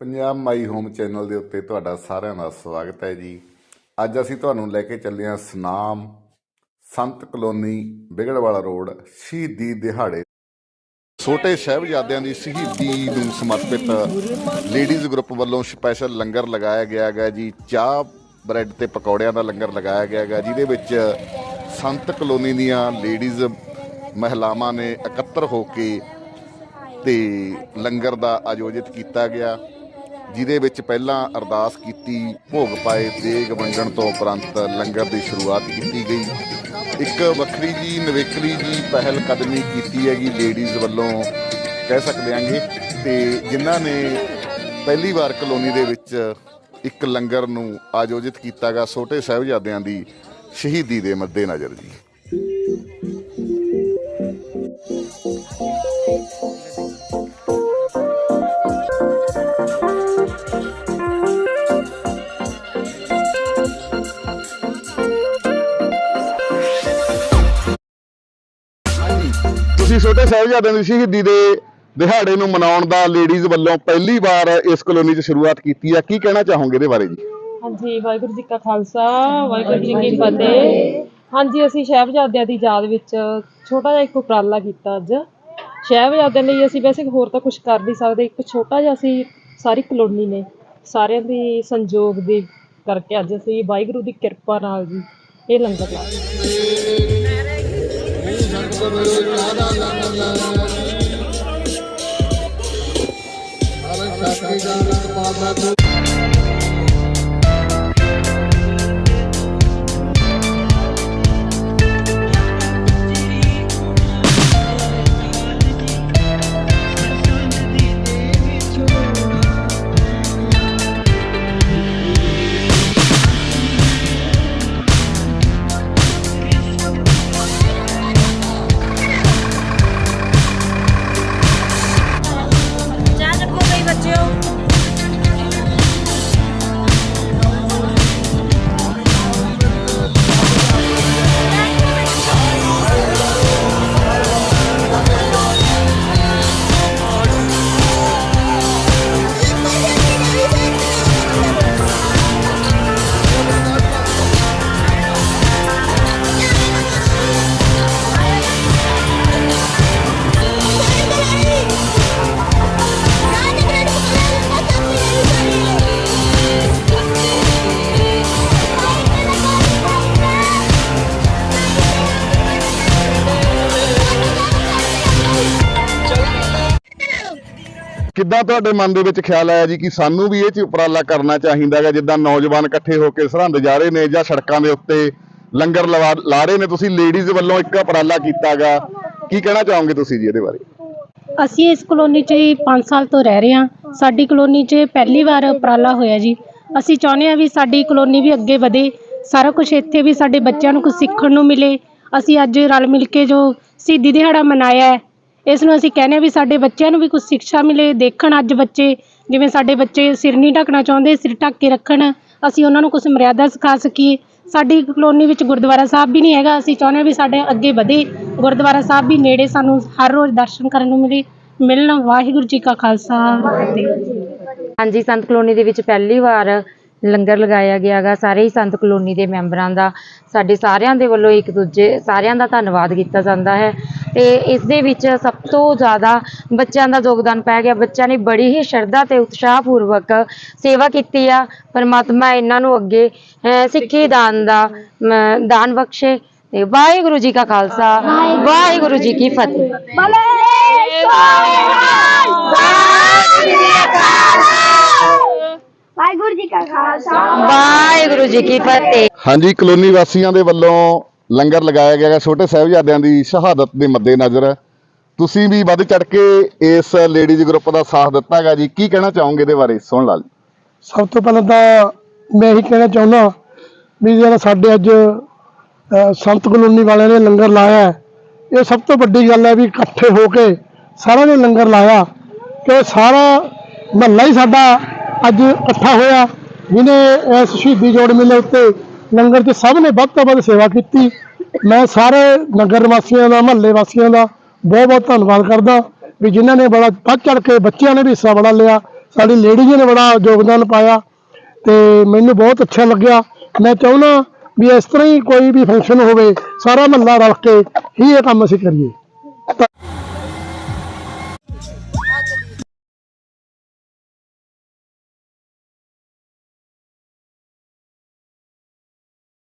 ਪੰਜਾਬ ਮਾਈ home channel ਦੇ ਉੱਤੇ ਤੁਹਾਡਾ ਸਾਰਿਆਂ ਦਾ ਸਵਾਗਤ ਹੈ ਜੀ। ਅੱਜ ਅਸੀਂ ਤੁਹਾਨੂੰ ਲੈ ਕੇ ਚੱਲੇ ਹਾਂ ਸਨਾਮ ਸੰਤ ਕਲੋਨੀ ਬਿਗੜਵਾਲਾ ਰੋਡ, ਸ਼ਹੀਦੀ ਦਿਹਾੜੇ। ਛੋਟੇ ਸਾਹਿਬਜ਼ਾਦਿਆਂ ਦੀ ਸ਼ਹੀਦੀ ਨੂੰ ਸਮਰਪਿਤ ਲੇਡੀਜ਼ ਗਰੁੱਪ ਵੱਲੋਂ ਸਪੈਸ਼ਲ ਲੰਗਰ ਲਗਾਇਆ ਗਿਆ ਹੈਗਾ ਜੀ। ਚਾਹ ਬ੍ਰੈਡ ਤੇ ਪਕੌੜਿਆਂ ਦਾ ਲੰਗਰ ਲਗਾਇਆ ਗਿਆ ਹੈਗਾ, ਜਿਹਦੇ ਵਿੱਚ ਸੰਤ ਕਲੋਨੀ ਦੀਆਂ ਲੇਡੀਜ਼ ਮਹਿਲਾਵਾਂ ਨੇ ਇਕੱਤਰ ਹੋ ਕੇ ਤੇ ਲੰਗਰ ਦਾ ਆਯੋਜਿਤ ਕੀਤਾ ਗਿਆ। ਜਿਹਦੇ ਵਿੱਚ ਪਹਿਲਾਂ ਅਰਦਾਸ ਕੀਤੀ, ਭੋਗ ਪਾਏ, ਦੇਗ ਵੰਡਣ ਤੋਂ ਉਪਰੰਤ ਲੰਗਰ ਦੀ ਸ਼ੁਰੂਆਤ ਕੀਤੀ ਗਈ। ਇੱਕ ਵੱਖਰੀ ਜੀ, ਨਵੇਕਲੀ ਜੀ ਪਹਿਲ ਕਦਮੀ ਕੀਤੀ ਹੈਗੀ ਲੇਡੀਜ਼ ਵੱਲੋਂ, ਕਹਿ ਸਕਦੇ ਆਂਗੇ ਤੇ ਜਿਨ੍ਹਾਂ ਨੇ ਪਹਿਲੀ ਵਾਰ ਕਲੋਨੀ ਦੇ ਵਿੱਚ ਇੱਕ ਲੰਗਰ ਨੂੰ ਆਯੋਜਿਤ ਕੀਤਾਗਾ ਛੋਟੇ ਸਾਹਿਬਜ਼ਾਦਿਆਂ ਦੀ ਸ਼ਹੀਦੀ ਦੇ ਮੱਦੇਨਜ਼ਰ ਜੀ। ਤੁਸੀਂ ਛੋਟੇ ਸਾਹਿਬਜ਼ਾਦਿਆਂ ਦੀ ਸ਼ਹੀਦੀ ਦੇ ਦਿਹਾੜੇ ਨੂੰ ਮਨਾਉਣ ਦਾ ਲੇਡੀਜ਼ ਵੱਲੋਂ ਪਹਿਲੀ ਵਾਰ ਇਸ ਕਲੋਨੀ 'ਚ ਸ਼ੁਰੂਆਤ ਕੀਤੀ ਆ। ਕੀ ਕਹਿਣਾ ਚਾਹੋਗੇ ਇਹਦੇ ਬਾਰੇ ਜੀ? ਹਾਂਜੀ, ਵਾਹਿਗੁਰੂ ਜੀ ਕਾ ਖਾਲਸਾ, ਵਾਹਿਗੁਰੂ ਜੀ ਕੀ ਫਤਿਹ। ਹਾਂਜੀ, ਅਸੀਂ ਸਾਹਿਬਜ਼ਾਦਿਆਂ ਦੀ ਯਾਦ ਵਿੱਚ ਛੋਟਾ ਜਿਹਾ ਇੱਕ ਉਪਰਾਲਾ ਕੀਤਾ ਅੱਜ। ਸਾਹਿਬਜ਼ਾਦਿਆਂ ਲਈ ਅਸੀਂ ਵੈਸੇ ਹੋਰ ਤਾਂ ਕੁਝ ਕਰ ਨਹੀਂ ਸਕਦੇ। ਇੱਕ ਛੋਟਾ ਜਿਹਾ ਅਸੀਂ ਸਾਰੀ ਕਲੋਨੀ ਨੇ ਸਾਰਿਆਂ ਦੀ ਸੰਯੋਗ ਦੀ ਕਰਕੇ ਅੱਜ ਅਸੀਂ ਵਾਹਿਗੁਰੂ ਦੀ ਕਿਰਪਾ ਨਾਲ ਜੀ, ਇਹ ਲੰਗਰ ਲਾਇਆ ਚਾਹ ਕਿੱਦਾਂ ਤੁਹਾਡੇ ਮਨ ਦੇ ਵਿੱਚ ਖਿਆਲ ਆਇਆ ਜੀ ਕਿ ਸਾਨੂੰ ਵੀ ਇਹ ਚ ਉਪਰਾਲਾ ਕਰਨਾ ਚਾਹੀਦਾ ਹੈਗਾ, ਜਿੱਦਾਂ ਨੌਜਵਾਨ ਇਕੱਠੇ ਹੋ ਕੇ ਸਰਹੰਦ ਜਾ ਰਹੇ ਨੇ ਜਾਂ ਸੜਕਾਂ ਦੇ ਉੱਤੇ ਲੰਗਰ ਲਾ ਰਹੇ ਨੇ, ਤੁਸੀਂ ਲੇਡੀਜ਼ ਵੱਲੋਂ ਇੱਕ ਉਪਰਾਲਾ ਕੀਤਾਗਾ ਕੀ ਕਹਿਣਾ ਚਾਹੋਗੇ ਤੁਸੀਂ ਜੀ ਇਹਦੇ ਬਾਰੇ? ਅਸੀਂ ਇਸ ਕਲੋਨੀ 'ਚ 5 ਸਾਲ ਤੋਂ ਰਹਿ ਰਹੇ ਹਾਂ। ਸਾਡੀ ਕਲੋਨੀ 'ਚ ਪਹਿਲੀ ਵਾਰ ਉਪਰਾਲਾ ਹੋਇਆ ਜੀ। ਅਸੀਂ ਚਾਹੁੰਦੇ ਹਾਂ ਵੀ ਸਾਡੀ ਕਲੋਨੀ ਵੀ ਅੱਗੇ ਵਧੇ। ਸਾਰਾ ਕੁਝ ਇੱਥੇ ਵੀ ਸਾਡੇ ਬੱਚਿਆਂ ਨੂੰ ਕੁਝ ਸਿੱਖਣ ਨੂੰ ਮਿਲੇ। ਅਸੀਂ ਅੱਜ ਰਲ ਮਿਲ ਕੇ ਜੋ ਸ਼ਹੀਦੀ ਦਿਹਾੜਾ ਮਨਾਇਆ ਇਸ ਨੂੰ ਅਸੀਂ ਕਹਿੰਦੇ ਹਾਂ ਵੀ ਸਾਡੇ ਬੱਚਿਆਂ ਨੂੰ ਵੀ ਕੁਝ ਸਿੱਖਿਆ ਮਿਲੇ, ਦੇਖਣ ਅੱਜ ਬੱਚੇ ਜਿਵੇਂ ਸਾਡੇ ਬੱਚੇ ਸਿਰ ਨਹੀਂ ਢੱਕਣਾ ਚਾਹੁੰਦੇ, ਸਿਰ ਢੱਕ ਕੇ ਰੱਖਣ, ਅਸੀਂ ਉਹਨਾਂ ਨੂੰ ਕੁਝ ਮਰਿਆਦਾ ਸਿਖਾ ਸਕੀਏ। ਸਾਡੀ ਕਲੋਨੀ ਵਿੱਚ ਗੁਰਦੁਆਰਾ ਸਾਹਿਬ ਵੀ ਨਹੀਂ ਹੈਗਾ, ਅਸੀਂ ਚਾਹੁੰਦੇ ਹਾਂ ਵੀ ਸਾਡੇ ਅੱਗੇ ਵਧੇ। ਗੁਰਦੁਆਰਾ ਸਾਹਿਬ ਵੀ ਨੇੜੇ ਸਾਨੂੰ ਹਰ ਰੋਜ਼ ਦਰਸ਼ਨ ਕਰਨ ਨੂੰ ਮਿਲੇ। ਮਿਲਣ, ਵਾਹਿਗੁਰੂ ਜੀ ਕਾ ਖਾਲਸਾ। ਫਤਿਹ ਹਾਂਜੀ, ਸੰਤ ਕਲੋਨੀ ਦੇ ਵਿੱਚ ਪਹਿਲੀ ਵਾਰ ਲੰਗਰ ਲਗਾਇਆ ਗਿਆਗਾ ਸਾਰੇ ਹੀ ਸੰਤ ਕਲੋਨੀ ਦੇ ਮੈਂਬਰਾਂ ਦਾ, ਸਾਡੇ ਸਾਰਿਆਂ ਦੇ ਵੱਲੋਂ ਇੱਕ ਦੂਜੇ, ਸਾਰਿਆਂ ਦਾ ਧੰਨਵਾਦ ਕੀਤਾ ਜਾਂਦਾ ਹੈ। ਤੇ ਇਸ ਦੇ ਵਿੱਚ ਸਭ ਤੋਂ ਜ਼ਿਆਦਾ ਬੱਚਿਆਂ ਦਾ ਯੋਗਦਾਨ ਪਾਇਆ ਗਿਆ। ਬੱਚਿਆਂ ਨੇ ਬੜੀ ਹੀ ਸ਼ਰਧਾ ਤੇ ਉਤਸ਼ਾਹ ਪੂਰਵਕ ਸੇਵਾ ਕੀਤੀ ਆ। ਪਰਮਾਤਮਾ ਇਹਨਾਂ ਨੂੰ ਅੱਗੇ ਅਹ, ਸਿੱਖੀ ਦਾਨ ਦਾ ਅਮ, ਦਾਨ ਬਖਸ਼ੇ। ਤੇ ਵਾਹਿਗੁਰੂ ਜੀ ਕਾ ਖਾਲਸਾ ਵਾਹਿਗੁਰੂ ਜੀ ਕੀ ਫਤਿਹ। ਵਾਹਿਗੁਰੂ ਜੀ ਕਾ ਖਾਲਸਾ। ਵਾਹਿਗੁਰੂ ਜੀ ਕੀ ਫਤਿਹ। ਹਾਂਜੀ ਕਲੋਨੀ ਵਾਸੀਆਂ ਦੇ ਵੱਲੋਂ ਲੰਗਰ ਲਗਾਇਆ ਗਿਆ ਹੈ ਛੋਟੇ ਸਾਹਿਬਜ਼ਾਦਿਆਂ ਦੀ ਸ਼ਹਾਦਤ ਦੇ ਮੱਦੇਨਜ਼ਰ। ਤੁਸੀਂ ਵੀ ਵੱਧ ਚੜ ਕੇ ਇਸ ਲੇਡੀਜ਼ ਗਰੁੱਪ ਦਾ ਸਾਥ ਦਿੱਤਾ ਹੈਗਾ ਜੀ। ਕੀ ਕਹਿਣਾ ਚਾਹੋਗੇ ਇਹਦੇ ਬਾਰੇ? ਸੁਣ ਲਾ ਜੀ। ਸਭ ਤੋਂ ਪਹਿਲਾਂ ਤਾਂ ਮੈਂ ਇਹੀ ਕਹਿਣਾ ਚਾਹੁੰਦਾ ਵੀ ਜਿਹੜਾ ਸਾਡੇ ਅੱਜ ਸੰਤ ਕਲੋਨੀ ਵਾਲਿਆਂ ਨੇ ਲੰਗਰ ਲਾਇਆ ਇਹ ਸਭ ਤੋਂ ਵੱਡੀ ਗੱਲ ਹੈ ਵੀ ਇਕੱਠੇ ਹੋ ਕੇ ਸਾਰਿਆਂ ਨੇ ਲੰਗਰ ਲਾਇਆ। ਕਿ ਸਾਰਾ ਮਹੱਲਾ ਹੀ ਸਾਡਾ ਅੱਜ ਇਕੱਠਾ ਹੋਇਆ, ਜਿਹਨੇ ਇਸ ਸ਼ਹੀਦੀ ਜੋੜ ਮੇਲੇ ਉੱਤੇ ਲੰਗਰ 'ਚ ਸਭ ਨੇ ਵੱਧ ਤੋਂ ਵੱਧ ਸੇਵਾ ਕੀਤੀ। ਮੈਂ ਸਾਰੇ ਨਗਰ ਵਾਸੀਆਂ ਦਾ, ਮਹੱਲੇ ਵਾਸੀਆਂ ਦਾ ਬਹੁਤ ਬਹੁਤ ਧੰਨਵਾਦ ਕਰਦਾ ਵੀ ਜਿਨ੍ਹਾਂ ਨੇ ਬੜਾ ਵੱਧ ਚੜ ਕੇ ਬੱਚਿਆਂ ਨੇ ਵੀ ਹਿੱਸਾ ਬੜਾ ਲਿਆ, ਸਾਡੀ ਲੇਡੀਜ਼ ਨੇ ਬੜਾ ਯੋਗਦਾਨ ਪਾਇਆ ਤੇ ਮੈਨੂੰ ਬਹੁਤ ਅੱਛਾ ਲੱਗਿਆ। ਮੈਂ ਚਾਹੁੰਦਾ ਵੀ ਇਸ ਤਰ੍ਹਾਂ ਹੀ ਕੋਈ ਵੀ ਫੰਕਸ਼ਨ ਹੋਵੇ, ਸਾਰਾ ਮਹੱਲਾ ਰਲ ਕੇ ਹੀ ਇਹ ਕੰਮ ਅਸੀਂ ਕਰੀਏ।